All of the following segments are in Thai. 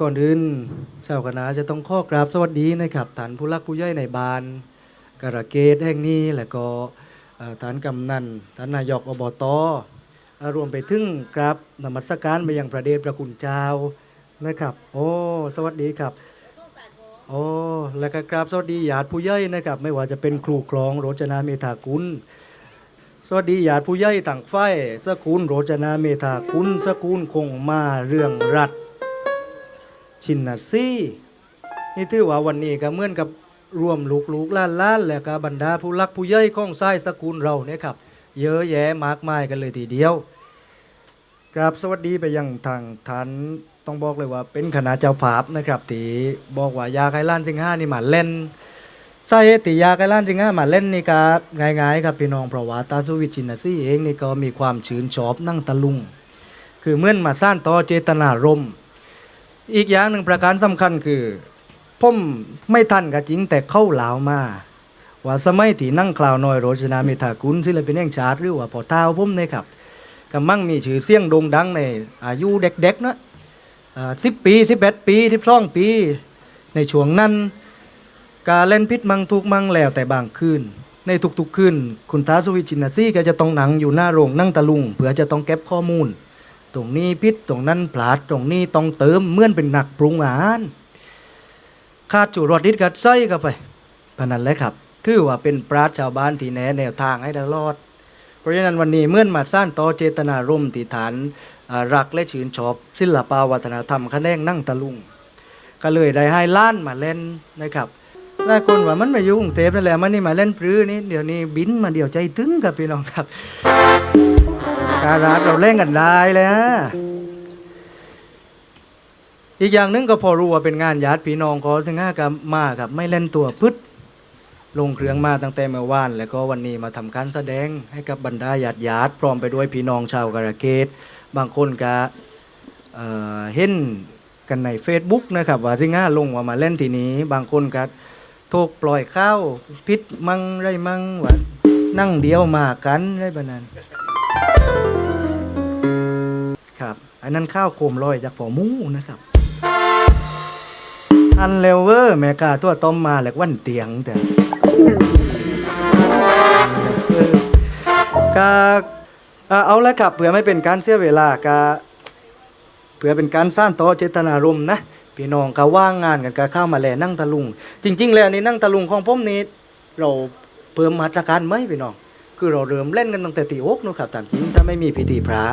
ก่อนอื่นเจ้าคณะจะต้องข้อกราบสวัสดีนะครับท่านผู้รักผู้ใหญ่ในบานกระเกตแห่งนี้แล้วก็เอ่อท่านกำนันท่านนายกอบตเอ่อรวมไปถึงกราบนมัสการไปยังพระเดชพระคุณเจ้านะครับ โอ้สวัสดีครับโอ้แล้วก็กราบสวัสดีญาติผู้ใหญ่นะครับ ไม่ว่าจะเป็นครูครองโรจนาเมธากุลสวัสดีญาติผู้ใหญ่ต่างฝ่ายสกุลโรจนาเมธากุลสกุลคงมาเรื่องรัฐ ชินนาซี่ นี่ถือว่าวันนี้ก็เหมือนกับรวมลูกลูกล้านล้านและก็บรรดาผู้รักผู้ใหญ่ของไส้สกุลเราเนี่ยครับ เยอะแยะมากมายกันเลยทีเดียวกราบสวัสดีไปยังทางฐานต้องบอกเลยว่าเป็นคณะเจ้าภาพนะครับที่บอกว่ายาไคล้านสิงห้านี่มาเล่นสาเหตุที่ยาไคล้านสิงห้ามาเล่นนี่ก็ง่ายๆครับพี่น้องเพราะว่าตาสุวิชินนาซี่เองนี่ก็มีความชื่นชอบนั่งตะลุง คือเมื่อนมาสร้างต่อเจตนารมณ์ อีกอย่างหนึ่งประการสำคัญคือผมไม่ทันก็จริงแต่เข้าหลาวมา ว่าสมัยที่นั่งคลาวน้อยโรจนาเมธากุลศิลปินแห่งชาติหรือว่าพอเท้าผมเนี่ยครับกำมั่งมีชื่อเสียงโด่งดังในอายุเด็กๆเนอะสิบปีสิบแปดปีสิบสองปี ในช่วงนั้นการเล่นพิษมังทุกมังแล้วแต่บางคืนในทุกๆคืนคุณท้าสุวิจินนาซี่ก็จะต้องหนังอยู่หน้าโรงนั่งตะลุงเพื่อจะต้องเก็บข้อมูล ตรงนี้พิษตรงนั้นผลาดตรงนี้ต้องเติมเมื่อนเป็นหนักปรุงอาหารขาดจุรสดิดกัดไส้เข้าไปพนันแหละครับถือว่าเป็นปราชชาวบ้านที่แนแนวทางให้ตลอด เพราะฉะนั้นวันนี้เมื่อนมาสร้างต่อเจตนารมณ์ที่ฐานรักและชื่นชอบศิลปวัฒนธรรมคะแนงนั่งตะลุง ก็เลยได้ให้ล้านมาเล่นนะครับหลายคนว่ามันมายู่งเทพนั่นแหละมันนี่มาเล่นปรือนี่เดี๋ยวนี้บินมาเดี๋ยวใจถึงกับพี่น้องครับ การาดเราเล่นกันได้เลยฮะอีกอย่างหนึงก็พอรู้ว่าเป็นงานญาติพี่น้องขอซึ่งห้ากับมากับไม่เล่นตัวพึดลงเครื่องมาตั้งแต่เมื่อวาน แล้วก็วันนี้มาทำการแสดงให้กับบรรดาญาติญาติพร้อมไปด้วยพี่น้องชาวกระเกตบางคนก็เอ่อเห็นกันใน Facebook นะครับว่าที่ง่าลงว่ามาเล่นทีนี้ บางคนก็ถูกปล่อยข้าวพิษมังไรมังว่านั่งเดียวมากันไรแบบนั้น ครับ อันนั้นข้าวโคมลอยจากผอมูนะครับ อันเลเวอร์แมกาตัวต้มมาแล้ววันเตียงแต่กาเอาละครับเพื่อไม่เป็นการเสียเวลากาเพื่อเป็นการสร้างต่อเจตนารมณ์นะพี่น้องก็ว่างงานกันก็เข้ามาแลนั่งตะลุง จริง ๆ แล้วนี่นั่งตะลุงของผมนี่เราเพิ่มมาตรการไหมพี่น้อง คือเราเริ่มเล่นกันตั้งแต่ตีหกนะครับตามจริงถ้าไม่มีพิธีพระ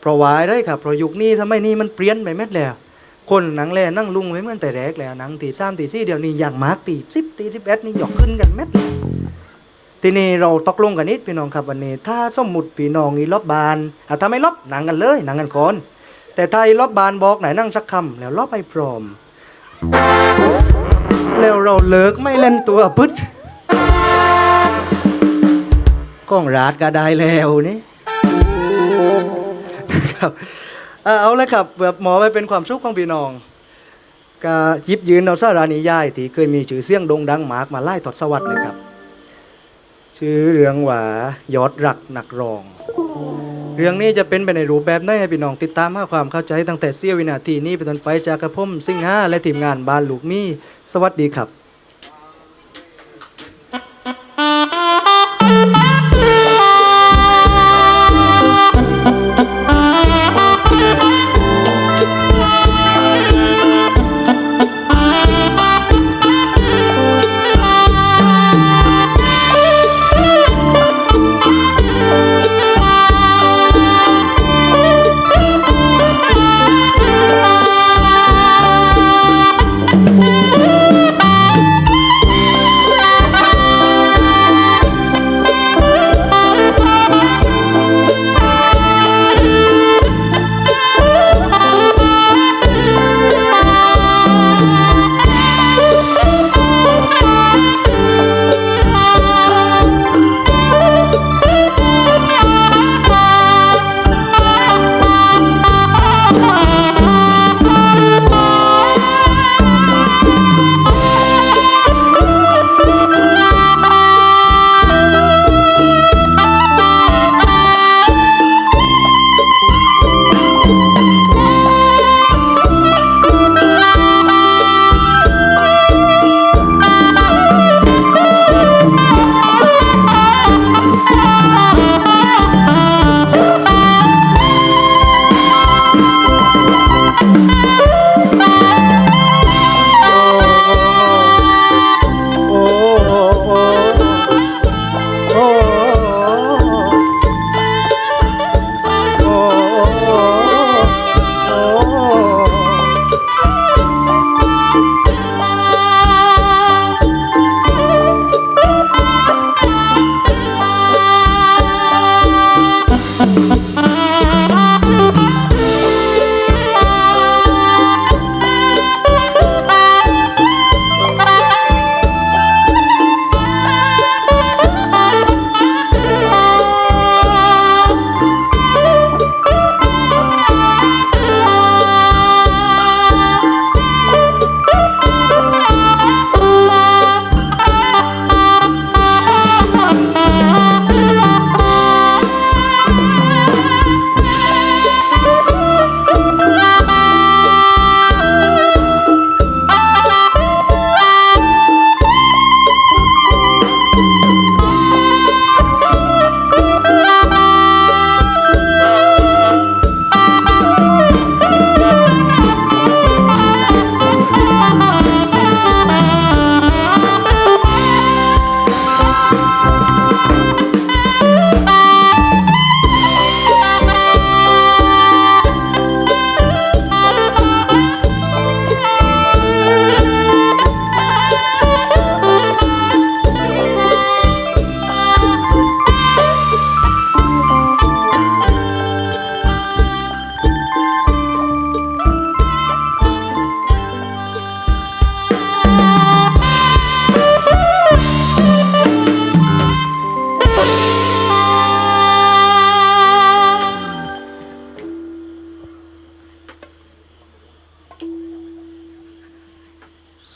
เพราะว่าได้ครับเพราะยุคนี้ทำไมนี่มันเปลี่ยนไปเม็ดแล้ว คนหนังแลนั่งลุงไม่เหมือนแต่แรกแล้วหนังตีสามตีสี่เดี๋ยวนี้อย่างมากตีสิบตีสิบเอ็ดนี่หยอกขึ้นกันเม็ดเลยทีนี้เราตกลงกันนิดพี่น้องครับวันนี้ ถ้าสมมุติพี่น้องนี่ลบบานอะถ้าไม่ลบหนังกันเลยหนังกันก่อนแต่ถ้าไอ้ลบบานบอกไหนนั่งสักคำแล้วลบไปพร้อมแล้วเราเลิกไม่เล่นตัวปึ๊ด กล้องราดก็ได้แล้วนี่ครับเอาเลยครับแบบหมอไปเป็นความสุขของพี่น้องก็ยิบยืนเอาสารานิยายที่เคยมีชื่อเสียงโด่งดังมากมาไล่ทศวรรษเลยครับ ชื่อเรื่องว่ายอดรักหนักรอง เรื่องนี้จะเป็นไปในรูปแบบไหนให้พี่น้องติดตามหาความเข้าใจตั้งแต่เสี้ยววินาทีนี้เป็นต้นไปจากกระผมซิงห้าและทีมงานบ้านลูกมีสวัสดีครับ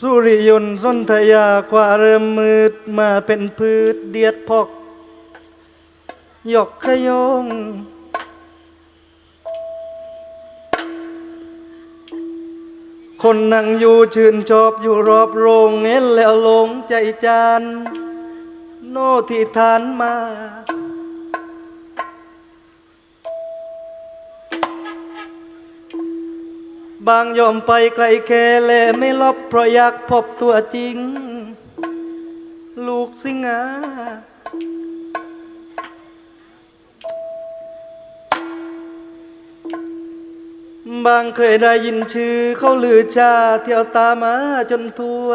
สุริยนสนธยาควาเริ่มมืดมาเป็นพืชเดียดพอกหยกขยงคนนั่งอยู่ชื่นชอบอยู่รอบโรงเห็นแล้วลงใจจาน โนที่ทานมา บางยอมไปไกลแค่แลไม่ลบเพราะอยากพบตัวจริง ลูกสิงหาบางเคยได้ยินชื่อเขาลือชาเที่ยวตามาจนทัว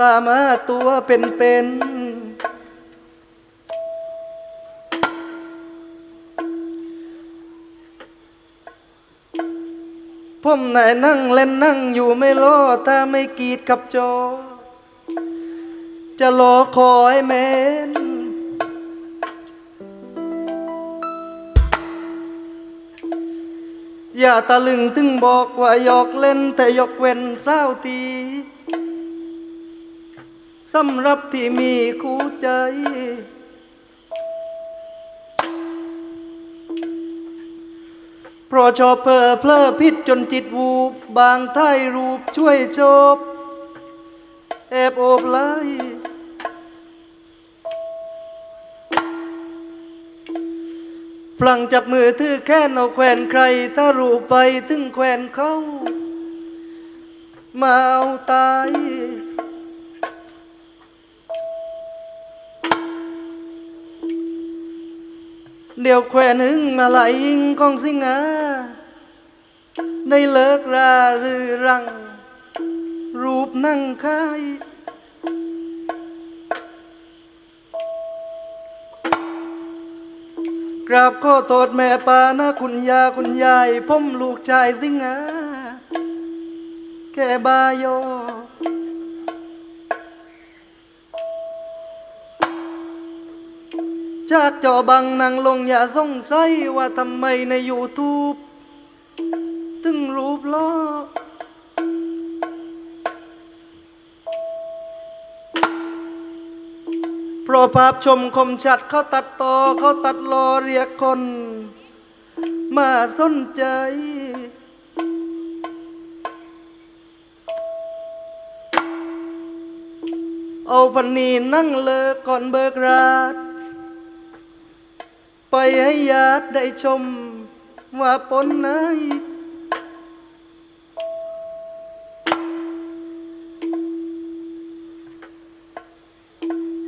ตามาตัวเป็นๆ ผมไหนนั่งเล่นนั่งอยู่ไม่รอถ้าไม่กีดกับจอ จะรอคอยแมนอย่าตะลึงถึงบอกว่าหยอกเล่นแต่ยกเว้นเศร้าทีสำหรับที่มีคู่ใจ เพราะชอบเพอเพลอพิษจนจิตวูบบางท้ายรูปช่วยชบแอบโอบไลยพลังจับมือถือแค่นเอาแขวนใคร ถ้ารู้ไปถึงแขวนเขา มาเอาตาย เดี๋ยวแขวนึงมาไหลยิงของสิงหาได้เลิกราหรือรัง รูปนั่งคายกราบขอโทษแม่ปานะคุณยาคุณยายผมลูกชายสิงหาแค่บายอ จากจอบังนางลงอย่าสงสัยว่าทำไมในยูทูบถึงรูปล้อเพราะภาพชมคมชัดเขาตัดต่อเขาตัดรอเรียกคน มาสนใจเอาพันนีนั่งเลิกก่อนเบิกราด ไปให้ญาติได้ชมว่าปนไหน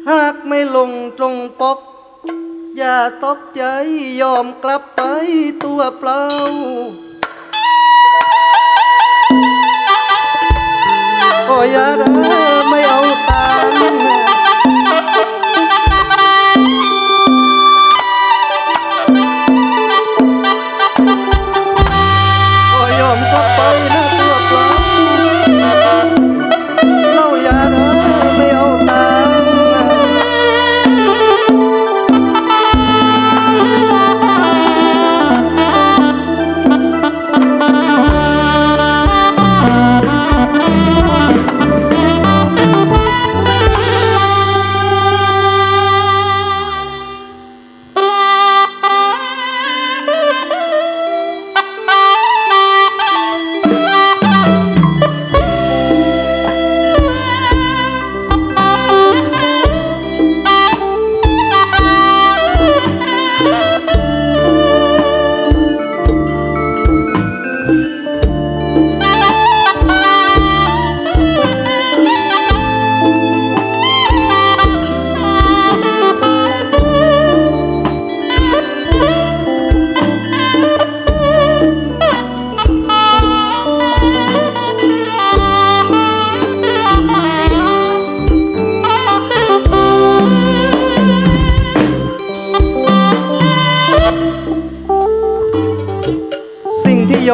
หากไม่ลงตรงปก อย่าตกใจยอมกลับไปตัวเปล่าโอ้ยาดา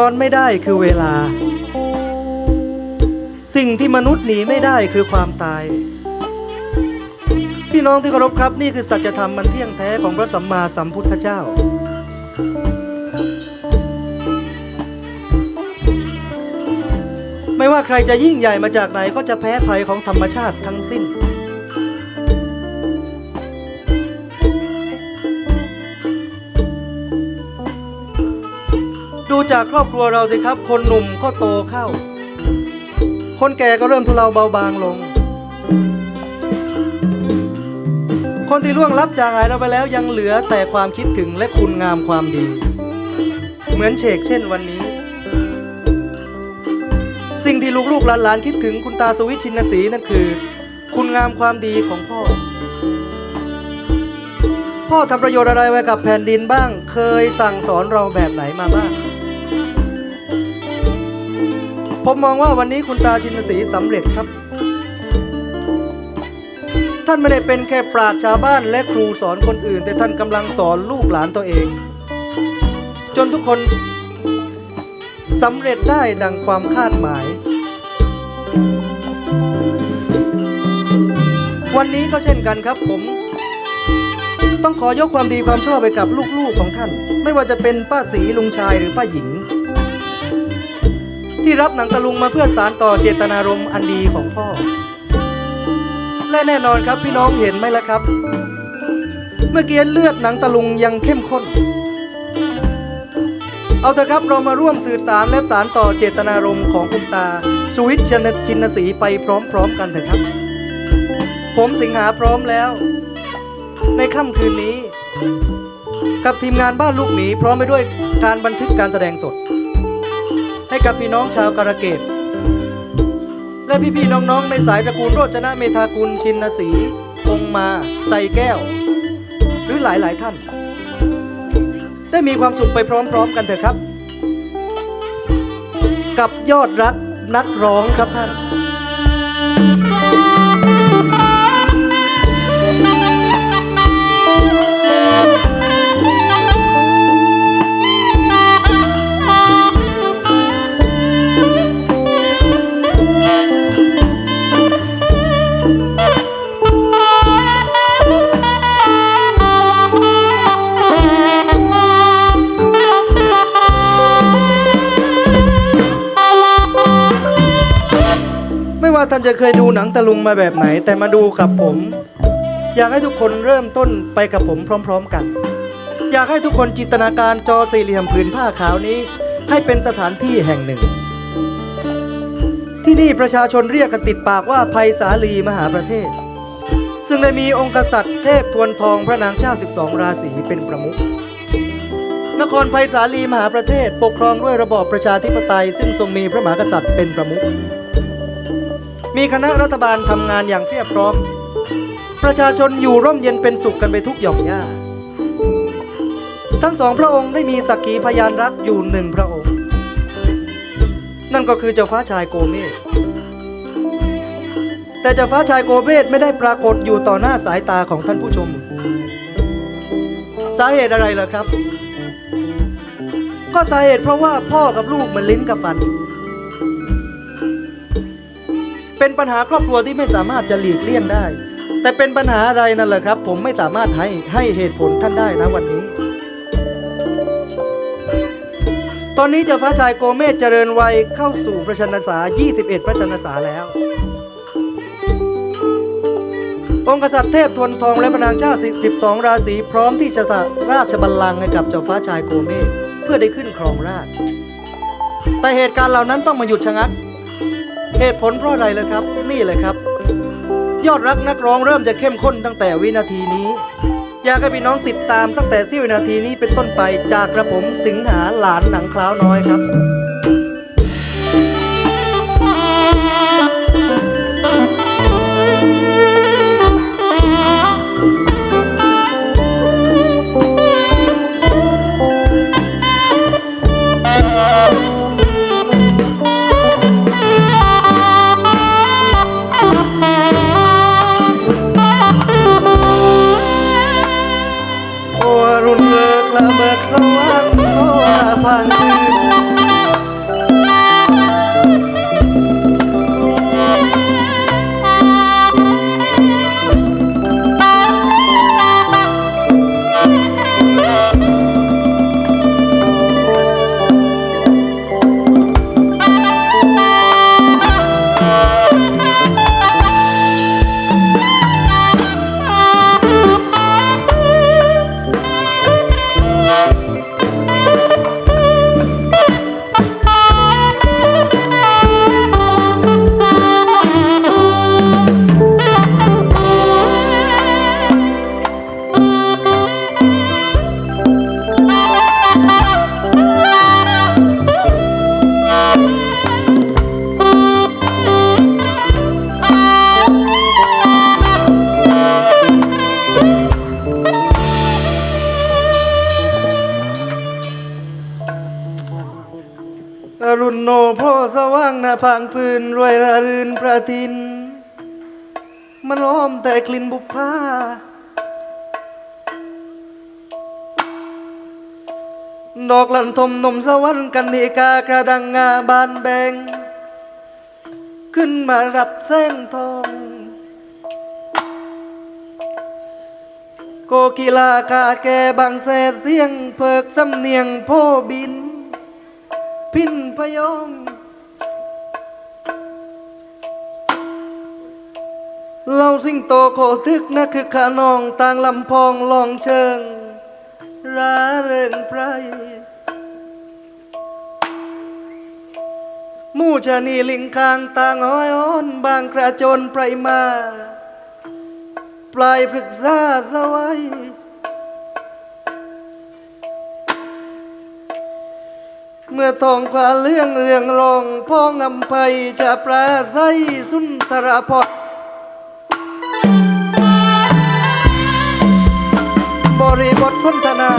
อนไม่ได้คือเวลา สิ่งที่มนุษย์หนีไม่ได้คือความตาย พี่น้องที่เคารพครับนี่คือสัจธรรมมันเที่ยงแท้ของพระสัมมาสัมพุทธเจ้า ไม่ว่าใครจะยิ่งใหญ่มาจากไหนก็จะแพ้ภัยของธรรมชาติทั้งสิ้น จากครอบครัวเราสิครับ คนหนุ่มก็โตเข้า คนแก่ก็เริ่มทุเลาเบาบางลง คนที่ล่วงลับจากหายเราไปแล้วยังเหลือแต่ความคิดถึงและคุณงามความดี เหมือนเชกเช่นวันนี้ สิ่งที่ลูกๆหลานๆคิดถึงคุณตาสวิชินศรีนั่นคือ คุณงามความดีของพ่อพ่อทำประโยชน์อะไรไว้กับแผ่นดินบ้าง เคยสั่งสอนเราแบบไหนมาบ้าง ผมมองว่าวันนี้คุณตาชินศรีสำเร็จครับ ท่านไม่ได้เป็นแค่ปราชญ์ชาวบ้านและครูสอนคนอื่น แต่ท่านกำลังสอนลูกหลานตัวเอง จนทุกคนสำเร็จได้ดังความคาดหมาย วันนี้ก็เช่นกันครับผม ต้องขอยกความดีความชอบไปกับลูกๆของท่าน ไม่ว่าจะเป็นป้าสีลุงชายหรือป้าหญิง ที่รับหนังตะลุงมาเพื่อสารต่อเจตนารมณ์อันดีของพ่อ และแน่นอนครับพี่น้องเห็นไหมล่ะครับ เมื่อกี้เลือดหนังตะลุงยังเข้มข้น เอาเถอะครับเรามาร่วมสื่อสารและสารต่อเจตนารมณ์ของคุณตาสุวิทย์ชนชินศรีไปพร้อมๆกันเถอะครับ ผมสิงหาพร้อมแล้ว ในค่ำคืนนี้ กับทีมงานบ้านลูกหมีพร้อมไปด้วยการบันทึกการแสดงสด ให้กับพี่น้องชาวการะเกดและพี่ๆน้องๆในสายตระกูลโรจนะเมธากุลชินศรีองมาใส่แก้ว หรือหลายๆท่าน ได้มีความสุขไปพร้อมๆกันเถอะครับ กับยอดรักนักร้องครับท่าน เคยดูหนังตะลุงมาแบบไหน แต่มาดูกับผม อยากให้ทุกคนเริ่มต้นไปกับผมพร้อม ๆกัน อยากให้ทุกคนจินตนาการจอสี่เหลี่ยมผืนผ้าขาวนี้ ให้เป็นสถานที่แห่งหนึ่ง ที่นี่ประชาชนเรียกกันติดปากว่าภัยสาลีมหาประเทศ ซึ่งได้มีองค์กษัตริย์เทพทวนทองพระนางเจ้า 12 ราศีเป็นประมุขนครภัยสาลีมหาประเทศ ปกครองด้วยระบอบประชาธิปไตย ซึ่งทรงมีพระมหากษัตริย์เป็นประมุข มีคณะรัฐบาลทำงานอย่างเพียบพร้อม ประชาชนอยู่ร่มเย็นเป็นสุขกันไปทุกหย่อมหญ้าทั้งสองพระองค์ได้มีสักขีพยานรักอยู่หนึ่งพระองค์ นั่นก็คือเจ้าฟ้าชายโกเมสแต่เจ้าฟ้าชายโกเมสไม่ได้ปรากฏอยู่ต่อหน้าสายตาของท่านผู้ชม สาเหตุอะไรล่ะครับ ก็สาเหตุเพราะว่าพ่อกับลูกมันลิ้นกับฟัน เป็นปัญหาครอบครัวที่ไม่สามารถจะหลีกเลี่ยงได้ แต่เป็นปัญหาอะไรนั่นแหละครับ ผมไม่สามารถให้ให้เหตุผลท่านได้นะวันนี้ ตอนนี้เจ้าฟ้าชายโกเมสเจริญวัยเข้าสู่ประชันษา 21ประชันษาแล้ว องค์กษัตริย์เทพทนทองและพระนางเจ้า 12 ราศีพร้อมที่จะราชบัลลังก์ให้กับเจ้าฟ้าชายโกเมสเพื่อได้ขึ้นครองราชแต่เหตุการณ์เหล่านั้นต้องมาหยุดชะงัก เหตุผลเพราะอะไรเลยครับ นี่เลยครับ ยอดรักนักร้องเริ่มจะเข้มข้นตั้งแต่วินาทีนี้ อยากให้พี่น้องติดตามตั้งแต่ที่วินาทีนี้เป็นต้นไปจากกระผมสิงหาหลานหนังคล้าวน้อยครับ โพสว่างหน้าพางพื้นรวยระรื่นประทิน มันล้อมแต่กลิ่นบุพภาดอกลันทมนมสวรรค์กันนิกากระดังงาบานแบง ขึ้นมารับแสงทอง โกกีลากาแกบางแสเสียงเพิกสำเนียงโพบิน พินพยองเล่าสิงโตโคทึกนะคือขานองต่างลำพองลองเชิงราเริงไพรมู่ชะนีลิงคางต่างอ้อยอ้อนบางกระโจนไพรมา ปลายพฤกษาสวัย เมื่อทองกว่าเรื่องเรื่องรองพ้องอำไพจะปราศัยสุนทรพจน์บริบทสนทนา